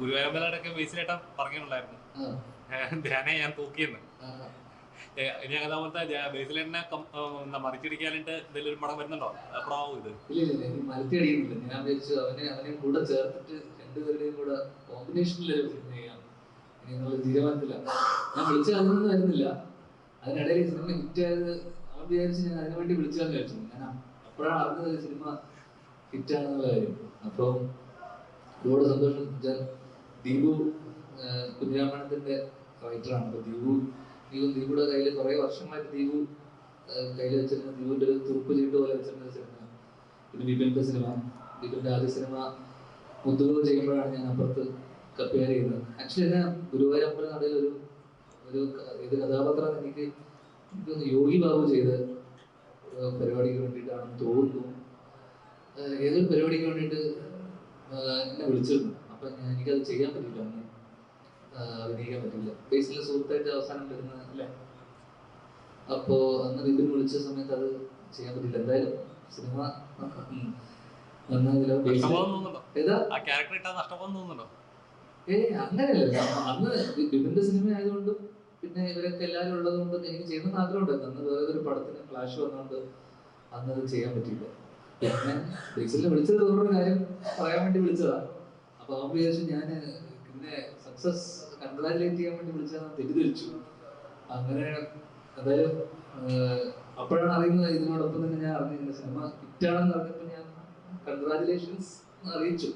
ഗുരുവായൂരമ്പലയുടെ ഒക്കെ ബേസിലേട്ടാ പറഞ്ഞിട്ടുണ്ടായിരുന്നു. ധ്യാനെ ഞാൻ തൂക്കിയെന്ന്. ഇനി അതേപോലത്തെ ബേസിലേട്ടനെ എന്താ മറിച്ചിടിക്കാനായിട്ട് എന്തെങ്കിലും ഒരു പടം വരുന്നുണ്ടോ? അപ്പഴാവും ഇത്? മലത്തി ഞാൻ വിചാരിച്ചു അവനെ അവനെ കൂടെ ചേർത്തിട്ട് രണ്ടുപേരുടെയും കൂടെ സിനിമ ചെയ്യാം. എന്നുള്ള ഞാൻ വിളിച്ച അതൊന്നും വരുന്നില്ല. അതിനിടയിൽ സിനിമ ഹിറ്റായത് അവൻ വിചാരിച്ച് ഞാൻ അതിനു വേണ്ടി വിളിച്ചാന്ന് വിചാരിച്ചു. ഞാൻ അപ്പോഴാണ് അറിഞ്ഞത് സിനിമ ഹിറ്റാണെന്നുള്ള കാര്യം. അപ്പം ഒരുപാട് സന്തോഷം ദീപു കുഞ്ഞിരാമണത്തിന്റെ റൈറ്ററാണ് അപ്പൊ ദീപു ദീപു ദീപുടെ കയ്യിൽ കുറെ വർഷമായിട്ട് ദീപു കയ്യിൽ വെച്ചിരുന്ന ദീപുവിന്റെ ഒരു തുറുപ്പ് ചീട്ട് പോലെ വെച്ചിരുന്ന സിനിമ പിന്നെ ബിപിന്റെ സിനിമ ബിപിന്റെ ആദ്യ സിനിമ മുത്തുകൾ ചെയ്യുമ്പോഴാണ് ഞാൻ അപ്പുറത്ത് കപ്പയർ ചെയ്യുന്നത് ആക്ച്വലി എന്നെ ഗുരുവായൂർ അമ്പല നടയിൽ ഒരു ഒരു ഇത് കഥാപാത്രം എനിക്ക് എനിക്കൊന്ന് യോഗി ബാബു ചെയ്ത പരിപാടിക്ക് വേണ്ടിയിട്ടാണെന്ന് തോന്നുന്നു. ഏതൊരു പരിപാടിക്ക് വേണ്ടിയിട്ട് എന്നെ വിളിച്ചിരുന്നു. അപ്പൊ എനിക്കത് ചെയ്യാൻ പറ്റില്ല അന്ന് അഭിനയിക്കാൻ പറ്റില്ല ബേസിലെ സുഹൃത്തായിട്ട് അവസാനം വരുന്ന അല്ലേ? അപ്പോ അന്ന് വിപിൻ വിളിച്ച സമയത്ത് അത് ചെയ്യാൻ പറ്റില്ല എന്തായാലും സിനിമ ഏ അങ്ങനെയല്ല. അന്ന് ബിബിന്റെ സിനിമ ആയതുകൊണ്ടും പിന്നെ ഇവരൊക്കെ എല്ലാവരും ഉള്ളത് കൊണ്ട് എനിക്ക് ചെയ്യണമെന്ന് ആഗ്രഹമുണ്ടായിരുന്നു അന്ന് വേറെ ഒരു പടത്തിന് ഫ്ലാഷ് വന്നുകൊണ്ട് അന്ന് അത് ചെയ്യാൻ പറ്റിയില്ല. പിന്നെ ബേസിൽ വിളിച്ചത് വേറൊരു കാര്യം പറയാൻ വേണ്ടി വിളിച്ചതാ. അപ്പൊ ഞാൻ പിന്നെ സക്സസ് കൺഗ്രാജുലേറ്റ് ചെയ്യാൻ വേണ്ടി വിളിച്ചതെന്ന് തെറ്റിദ്ധരിച്ചു. അങ്ങനെ അതായത് അപ്പോഴാണ് അറിയുന്നത് ഇതിനോടൊപ്പം തന്നെ ഞാൻ അറിഞ്ഞിരുന്നത് സിനിമ ഹിറ്റാണെന്ന് അറിഞ്ഞപ്പോൾ ഞാൻ കൺഗ്രാജുലേഷൻസ് അറിയിച്ചു.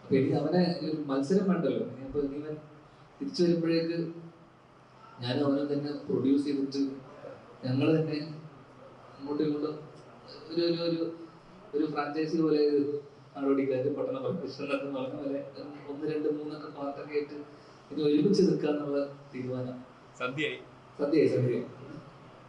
അപ്പൊ എനിക്ക് അവനെ ഒരു മത്സരം വേണ്ടല്ലോ. ഇനിയിപ്പോ ഇവൻ തിരിച്ചു വരുമ്പോഴേക്ക് ഞാൻ അവനെ തന്നെ പ്രൊഡ്യൂസ് ചെയ്തിട്ട് ഞങ്ങൾ തന്നെ അങ്ങോട്ടും ഇങ്ങോട്ടും ഒരു ഒരു ഒരു ഫ്രാഞ്ചൈസി പോലെ നടപടിക്കാര് പട്ടണ പ്രൊഫഷൻ എന്ന് പറഞ്ഞ പോലെ ഒന്ന് രണ്ട് മൂന്നൊക്കെ പാട്ടൊക്കെ ആയിട്ട് ഇനി ഒരുമിച്ച് നിൽക്കാന്നുള്ള തീരുമാനം. സദ്യയായി സദ്യയായി സദ്യയായി